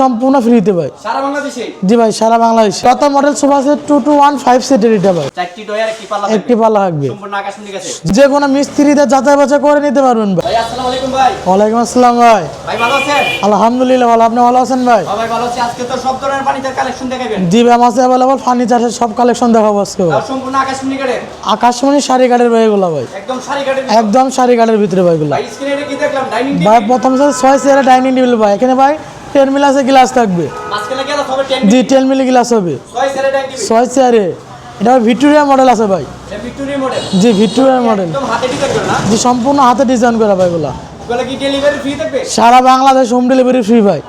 সম্পূর্ণ ফ্রিতে ভাই। সারা বাংলাদেশে? জি ভাই সারা বাংলাদেশ। কত model sofa set two two one five সিটের এটা ভাই। চারটি ডয়ার একটি পাল্লা একটি পাল্লা থাকবে। যে কোনো মিস্ত্রিতে যাচাই বাছাই করে নিতে পারবেন ভাই। আসসালামু আলাইকুম ভাই। ওয়ালাইকুম আসসালাম ভাই। ভাই ভালো আছেন? আলহামদুলিল্লাহ ভালো। আপনি ভালো আছেন ভাই? ভাই ভালো আছি। আজকে তো সব ধরনের ফার্নিচার কালেকশন দেখাবেন। জি ভাই আমার অ্যাভেলেবল ফার্নিচারের সব কালেকশন দেখাবো আজকে ভাই। সম্পূর্ণ আকাশমণি কাঠের আকাশমণি শাড়ি কাঠের ভাই এগুলো ভাই। একদম শাড়ি কাঠের একদম শাড়ি কাঠের ভিতরে ভাই এগুলো। ভাই স্ক্রিনে কি দেখলাম? ডাইনিং ভাই প্রথম সাথে ছয় চেয়ারে ডাইনিং টেবিল ভাই। এখানে ভাই টেন মিল আছে গ্লাস থাকবে। মাঝখানে গেল তবে 10 জি টেন মিলি গ্লাস হবে। ছয় চেয়ারে এটা ভিক্টোরিয়া মডেল আছে ভাই। জি ভিক্টোরিয়া মডেল। জি সম্পূর্ণ হাতে ডিজাইন করা ভাই বলে সারা বাংলাদেশ হোম ডেলিভারি ফ্রি ভাই।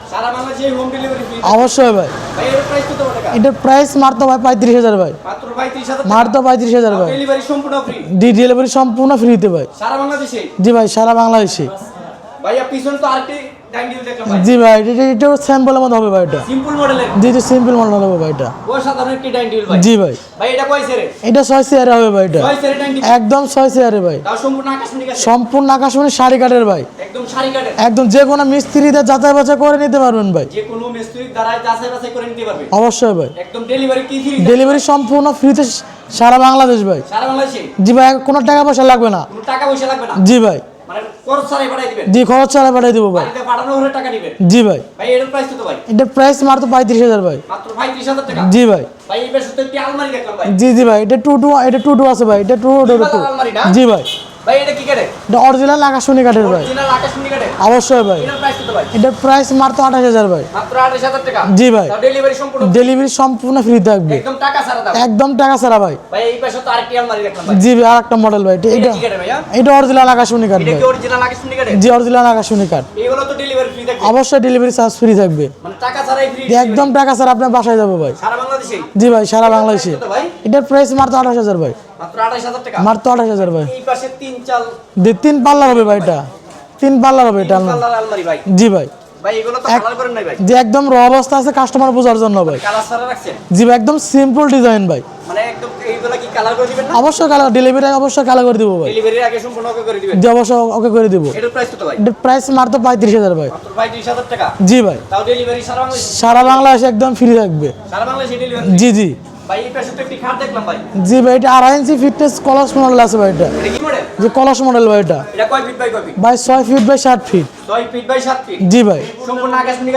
অবশ্যই ভাই। এটার প্রাইস মারতো ভাই পঁয়ত্রিশ হাজার ভাই। মারতো পঁয়ত্রিশ হাজার ভাই। ডি ডেলিভারি সম্পূর্ণ ফ্রিতে ভাই। জি ভাই সারা বাংলাদেশে। ভাইয়া পিছনে তো আরেকটি জি ভাই এটা এটাও স্যাম্পলের মতো হবে ভাই এটা। সিম্পল মডেলের জি জি সিম্পল মডেল হবে ভাই এটা। অসাধারণ একটি ডাইনিং টেবিল ভাই। জি ভাই। ভাই এটা কয় সেরে? এটা ছয় চেয়ারে হবে ভাই এটা। ছয় সেরে ডাইনিং একদম ছয় চেয়ারে ভাই। তাও সম্পূর্ণ আকাশমণি গেছে সম্পূর্ণ আকাশমণি শাড়ি কাঠের ভাই। একদম শাড়ি কাঠের। একদম যে কোনো মিস্ত্রিতে যাচাই বাছাই করে নিতে পারবেন ভাই। যে কোনো মিস্ত্রির দ্বারা যাচাই বাছাই করে নিতে পারবে। অবশ্যই ভাই। একদম ডেলিভারি কি ফ্রি ডেলিভারি সম্পূর্ণ ফ্রিতে সারা বাংলাদেশ ভাই। সারা বাংলাদেশে? জি ভাই কোনো টাকা পয়সা লাগবে না। কোনো টাকা পয়সা লাগবে না? জি ভাই। মানে পাঠাই জি খরচ ছাড়া পাঠিয়ে দেবো ভাই। জি ভাই। এটার প্রাইস মাত্র পঁয়ত্রিশ হাজার ভাই। জি ভাই। জি জি ভাই এটা টু টু এটা টু টু আছে ভাই এটা টু টু টু জি ভাই। ভাই এটা কি এটা অরিজিনাল আকাশমণি কাঠের ভাই। অরিজিনাল আকাশমণি কাঠের অবশ্যই ভাই। এটার প্রাইস কত ভাই? এটার প্রাইস মাত্র আঠাশ হাজার ভাই। মাত্র টাকা? জি ভাই। ডেলিভারি সম্পূর্ণ ডেলিভারি সম্পূর্ণ ফ্রি থাকবে। একদম টাকা ছাড়া দাম। একদম টাকা ছাড়া ভাই। ভাই এই পাশে তো আরেকটি আলমারি দেখলাম ভাই। জি ভাই আর একটা মডেল ভাই। এটা কি এটা অরিজিনাল আকাশমণি কাঠ এটা কি অরিজিনাল আকাশমণি জি অরিজিনাল আকাশমণি কাঠ এগুলো তো ডেলিভারি ফ্রি থাকবে। অবশ্যই ডেলিভারি চার্জ ফ্রি থাকবে। মানে টাকা ছাড়াই ফ্রি একদম টাকা ছাড়া আপনার বাসায় যাব ভাই। সারা বাংলাদেশে জি ভাই সারা বাংলাদেশে। এটার প্রাইস মাত্র আঠাশ হাজার ভাই। মাত্র আঠাশ হাজার ভাই। এই পাশে তিন চাল দি তিন পাল্লার হবে ভাই এটা। তিন পাল্লার হবে এটা আলমারি। ভাই। জি ভাই। ভাই এগুলো তো কালার করেন নাই ভাই। যে একদম র অবস্থা আছে কাস্টমার বোঝার জন্য ভাই। জি ভাই একদম সিম্পল ডিজাইন ভাই। মানে একদম এইগুলো কি কালার করে দিবেন না? অবশ্যই কালার ডেলিভারি অবশ্যই কালার করে দিব ভাই। ডেলিভারির আগে সম্পূর্ণ ওকে করে দিবেন। জি অবশ্যই ওকে করে দিব। এটার প্রাইস কত ভাই? এটার প্রাইস মাত্র পঁয়ত্রিশ হাজার ভাই। জি ভাই। তাও ডেলিভারি সারা বাংলাদেশ? একদম ফ্রি থাকবে। সারা বাংলাদেশে ডেলিভারি জি জি। ভাই এই পাশে তো একটি খাট দেখলাম ভাই। জি ভাই এটা আড়াই ইঞ্চি ফিটনেস কলস মডেল আছে ভাই এটা। এটা কি মডেল যে কলস মডেল ভাই এটা। এটা কয় ফিট বাই কয় ফিট ভাই ছয় ফিট বাই ষাট ফিট ছয় ফিট বাই সাত ফিট জি ভাই। সম্পূর্ণ আকাশমণি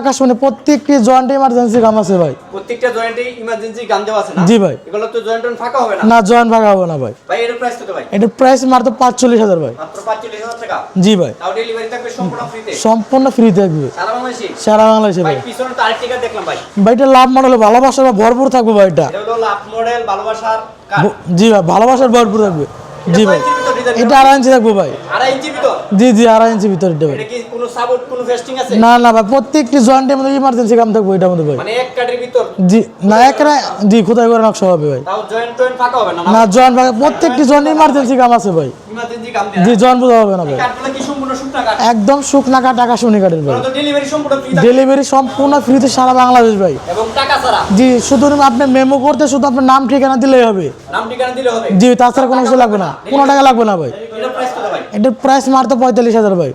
আকাশ মানে প্রত্যেকটি জয়েন্ট ইমার্জেন্সি কাম আছে ভাই। প্রত্যেকটা জয়েন্টে ইমার্জেন্সি গান দেওয়া আছে না? জি ভাই। এগুলো তো জয়েন্ট ফাঁকা হবে না? না জয়েন্ট ভাগা হবে না ভাই। ভাই এর প্রাইস কত ভাই? এটার প্রাইস মাত্র পাঁচচল্লিশ হাজার ভাই। মাত্র পাঁচচল্লিশ হাজার টাকা? জি ভাই। তাও ডেলিভারি থাকবে সম্পূর্ণ ফ্রিতে সম্পূর্ণ ফ্রি থাকবে। সারা বাংলাদেশে? সারা বাংলাদেশে ভাই ভাই। পিছনে তো আরেকটি কার দেখলাম ভাই। ভাই এটা লাভ মডেল ভালোবাসার ভরপুর থাকবে ভাই এটা। এটা হলো লাভ মডেল ভালোবাসার জি ভাই ভালোবাসার ভরপুর থাকবে। জি ভাই। এটা আড়াই ইঞ্চি থাকব ভাই। আড়াই ইঞ্চি ভিতর? জি জি আড়াই ইঞ্চি ভিতর এটা ভাই। কোনো সাপোর্ট কোনো ফেস্টিং আছে? না না ভাই প্রত্যেকটি জয়েন্টের মধ্যে ইমার্জেন্সি কাম থাকব এটার মধ্যে ভাই। মানে এক কাঠের ভিতর? জি না এক জি খুদাই করে নকশা হবে ভাই। তাও জয়েন্ট টয়েন্ট ফাঁকা হবে না? না জয়েন্ট ভাই প্রত্যেকটি জয়েন্ট ইমার্জেন্সি কাম আছে ভাই। ইমার্জেন্সি কাম জি জয়েন্ট বোঝা হবে না ভাই। কাঠগুলো কি একদম শুকনা কাঠ টাকা শুনি কাঠের ভাই ডেলিভারি সম্পূর্ণ ফ্রিতে সারা বাংলাদেশ ভাই। এবং টাকা ছাড়া। জি শুধু আপনি মেমো করতে শুধু আপনার নাম ঠিকানা দিলেই হবে। নাম ঠিকানা দিলে হবে। জি তাছাড়া কোনো কিছু লাগবে না। কোনো টাকা লাগবে না ভাই। এটার প্রাইস কত ভাই? এটার প্রাইস মাত্র পঁয়তাল্লিশ হাজার ভাই।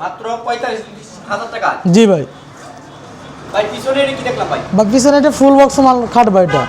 জি ভাই। ভাই পিছনে এটা বা পিছনে ফুল বক্স মাল খাট ভাই এটা।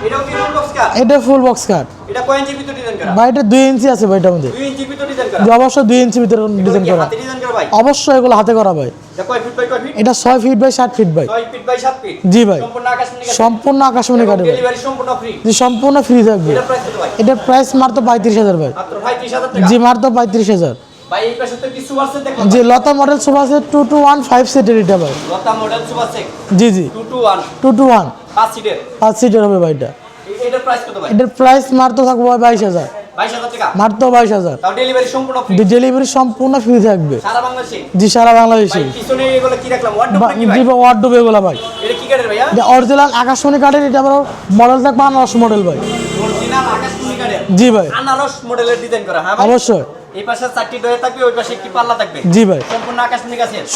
এটা ফুল বক্স খাট। এটা কয় ইঞ্চির ভিতর ডিজাইন করা? ভাই এটা দুই ইঞ্চি আছে ভাই এটার মধ্যে। দুই ইঞ্চির ভিতর ডিজাইন করা? অবশ্যই দুই ইঞ্চি ভিতরে ডিজাইন করা। হাতে ডিজাইন করা ভাই? অবশ্যই এগুলো হাতে করা ভাই। এটা কয় ফিট বাই কয় ফিট এটা ছয় ফিট বাই ষাট ফিট ভাই। ছয় ফিট বাই সাত ফিট জি ভাই। সম্পূর্ণ আকাশ নিয়ে সম্পূর্ণ আকাশমণি ভাই। ডেলিভারি সম্পূর্ণ ফ্রি জি সম্পূর্ণ ফ্রি থাকবে। এটার প্রাইস কত ভাই? এটার প্রাইস মাত্র পঁয়ত্রিশ হাজার ভাই। মাত্র ভাই ত্রিশ হাজার টাকা? জি মাত্র পঁয়ত্রিশ হাজার। ভাই এই পাশে তো কিছু আছে দেখলাম জি লতা model sofa set two two one five সিটের এটা ভাই। লতা মডেল সুপার সেক জি জি। Two two one two two one পাঁচ সিটের পাঁচ সিটের হবে ভাই এটা। এটার প্রাইস কত ভাই? এটার প্রাইস মাত্র থাকবে ভাই বাইশ হাজার। বাইশ হাজার টাকা? মাত্র বাইশ হাজার। তাও ডেলিভারি সম্পূর্ণ ফ্রি ডেলিভারি সম্পূর্ণ ফ্রি থাকবে। সারা বাংলাদেশে? জি সারা বাংলাদেশে। পিছনে এগুলো কি রাখলাম? ওয়ার্ড বা- কি ভাই? জি ওয়ার্ডরোব এগুলো ভাই। এটা কি ভাইয়া? এটা অরিজিনাল আকাশমণি কাঠের এটা আবার মডেল থাকবে আনারস মডেল ভাই। অরিজিনাল জি ভাই। আনারস মডেলের ডিজাইন করা হ্যাঁ ভাই? অবশ্যই। এই পাশে চারটি ডয়ে থাকবে ওই পাশে একটি পাল্লা থাকবে। জি ভাই।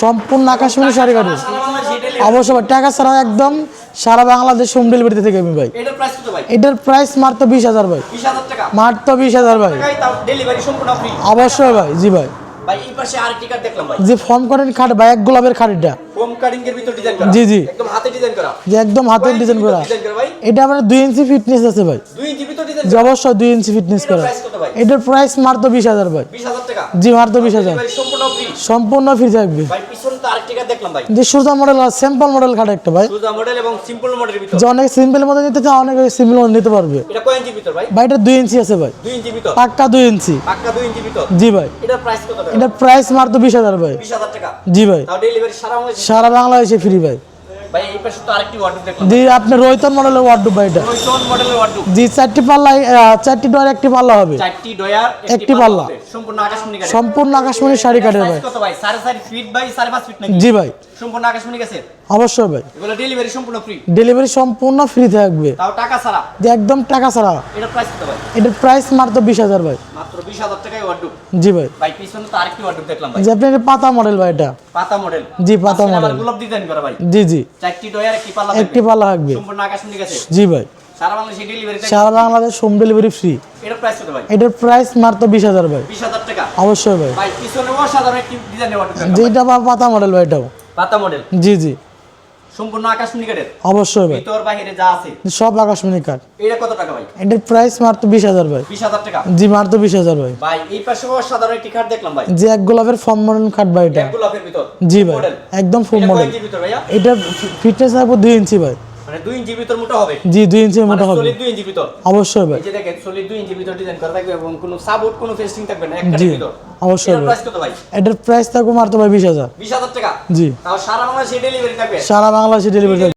সম্পূর্ণ আকাশমণি শাড়ি কাঠের সারা অবশ্যই ভাই টাকা ছাড়া একদম সারা বাংলাদেশ হোম ডেলিভারিতে থেকে আমি ভাই। এটার প্রাইস কত ভাই? এটার প্রাইস মাত্র ভাই। বিশ হাজার টাকা। মাত্র বিশ হাজার ভাই। ডেলিভারি সম্পূর্ণ ফ্রি অবশ্যই ভাই জি ভাই। ভাই এই পাশে আরেকটি কার্ড দেখলাম ভাই। যে ফর্ম করেন খাট ভাই এক গোলাপের এটা। কাটিং এর ভিতর ডিজাইন করা। জি, জি। একদম হাতে ডিজাইন করা। যে একদম ডিজাইন এটা আপনার দুই ইঞ্চি ফিটনেস আছে ভাই। 2 ইঞ্চি ডিজাইন দুই ইঞ্চি ফিটনেস করা। এটার প্রাইস মাত্র বিশ হাজার ভাই। 20000 টাকা? জি মাত্র বিশ হাজার। সম্পূর্ণ ফ্রি থাকবে। ভাই পিছন তো আরেকটি দেখলাম ভাই। যে সুতা মডেল আর স্যাম্পল মডেল খাট একটা ভাই। সুজা মডেল এবং সিম্পল মডেলের ভিতর। যে অনেক সিম্পল মধ্যে নিতে চায় অনেক সিম্পল মধ্যে নিতে পারবে। ভাই? এটা দুই ইঞ্চি আছে ভাই। 2 ইঞ্চি ভিতর? পাক্কা দুই ইঞ্চি। পাক্কা 2 ইঞ্চি ভিতর? জি ভাই। এটার প্রাইস কত টাকা? এটার প্রাইস মাত্র বিশ হাজার ভাই। 20000 টাকা? জি ভাই। তাও ডেলিভারি সারা হয়েছে সারা বাংলাদেশে ফ্রি ভাই। ভাই এই পাশে তো আরেকটি ওয়ার্ডরোব দেখলাম। জি আপনি রোহিতন মডেলের ওয়ার্ডরোব ভাই এটা। ওই মডেলের ওয়ার্ডরোব জি চারটি পাল্লা চারটি ডোয়ার একটি পাল্লা হবে। চারটি ডয়ার একটি পাল্লা। সম্পূর্ণ আকাশমণি কাঠের সম্পূর্ণ আকাশমণি শাড়ি কাঠের ভাই। কত ভাই? সাড়ে চার ফিট বাই সাড়ে পাঁচ ফিট নাকি? জি ভাই। সম্পূর্ণ আকাশমণি গাছের অবশ্যই ভাই। এগুলো ডেলিভারি সম্পূর্ণ ফ্রি ডেলিভারি সম্পূর্ণ ফ্রি থাকবে। তাও টাকা ছাড়া? একদম টাকা ছাড়া। এটার প্রাইস কত ভাই? এটার প্রাইস মাত্র বিশ হাজার ভাই। মাত্র বিশ হাজার টাকায় ওয়ার্ডরোব জি ভাই। ভাই পিছনে তো আরেকটি ওয়ার্ডরোব দেখলাম ভাই। যে আপনি পাতা মডেল ভাই এটা। পাতা মডেল জি, পাতা model। গোলাপ ডিজাইন করা ভাই। জি জি। চারটি একটি পাল্লা থাকবে। জি ভাই। সারা বাংলাদেশে হোম ডেলিভারি ফ্রি। এটার প্রাইস কত ভাই? এটার প্রাইস মাত্র বিশ হাজার ভাই। বিশ হাজার টাকা? অবশ্যই ভাই। এটা পাতা মডেল ভাই এটাও। পাতা মডেল জি জি। সম্পূর্ণ আকাশমণি কাঠের অবশ্যই ভাই। ভিতর বাহিরে যা আছে। সব আকাশমণি কাঠ এটা কত টাকা ভাই? এটার প্রাইস মাত্র ভাই। টাকা? জি মাত্র বিশ হাজার ভাই। ভাই এই পাশে অসাধারণ একটি কাঠ দেখলাম ভাই। যে এক গোলাপের ফর্ম মডেল কাঠ ভাই এটা। এক গোলাপের ভিতর। জি ভাই একদম ফর্ম এটা মডেল ফিটনেস থাকবে দুই ইঞ্চি ভাই। মানে ভিতর মোটা হবে। জি দুই ইঞ্চি মানে মোটা হবে ভিতর। অবশ্যই ভাই। এই যে দেখেন সলিড দুই ইঞ্চির ভিতর ডিজাইন করা থাকবে এবং কোনো সাপোর্ট কোনো ফেস্টিং থাকবে না জি, একটা ভিতর। অবশ্যই এটার প্রাইস কত ভাই? এটার প্রাইস থাকবে মাত্র ভাই বিশ হাজার। বিশ হাজার টাকা? জি। সারা বাংলাদেশে ডেলিভারি থাকবে? সারা বাংলাদেশে ডেলিভারি